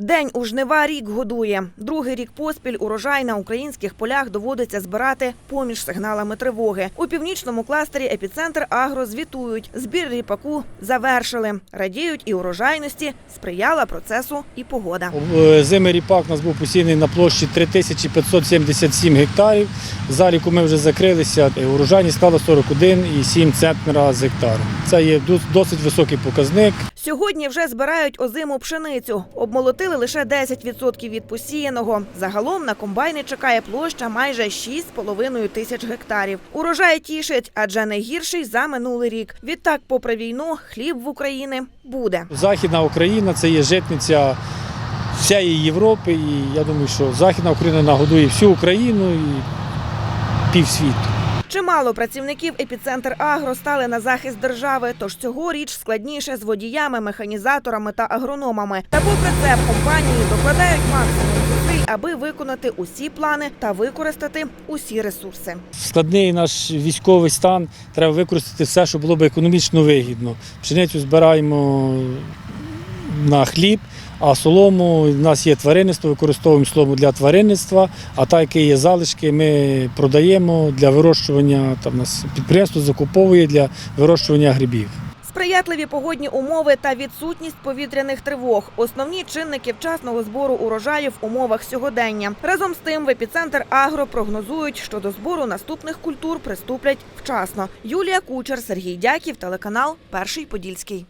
День у жнива рік годує. Другий рік поспіль урожай на українських полях доводиться збирати поміж сигналами тривоги. У північному кластері епіцентр агро звітують. Збір ріпаку завершили. Радіють і урожайності, сприяла процесу і погода. Е, Зими ріпак у нас був посіяний на площі 3577 гектарів. Заліку ми вже закрилися. Е, Урожайність склала 41,7 центнера з гектару. Це є дос- досить високий показник. Сьогодні вже збирають озиму пшеницю. Обмолотили лише 10% від посіяного. Загалом на комбайни чекає площа майже 6,5 тисяч гектарів. Урожай тішить, адже найгірший за минулий рік. Відтак, попри війну, хліб в Україні буде. Західна Україна це є житниця всієї Європи. І я думаю, що Західна Україна нагодує всю Україну і півсвіту. Чимало працівників епіцентр Агро стали на захист держави. Тож цьогоріч складніше з водіями, механізаторами та агрономами. Та попри це в компанії докладають максимум зусиль, аби виконати усі плани та використати усі ресурси. Складний наш військовий стан треба використати все, що було б економічно вигідно. Пшеницю збираємо на хліб, а солому у нас є тваринництво, використовуємо солому для тваринництва, а та, які є залишки, ми продаємо для вирощування. Там нас підприємство закуповує для вирощування грибів. Сприятливі погодні умови та відсутність повітряних тривог основні чинники вчасного збору урожаю в умовах сьогодення. Разом з тим, в епіцентр Агро прогнозують, що до збору наступних культур приступлять вчасно. Юлія Кучер, Сергій Дяків, телеканал Перший Подільський.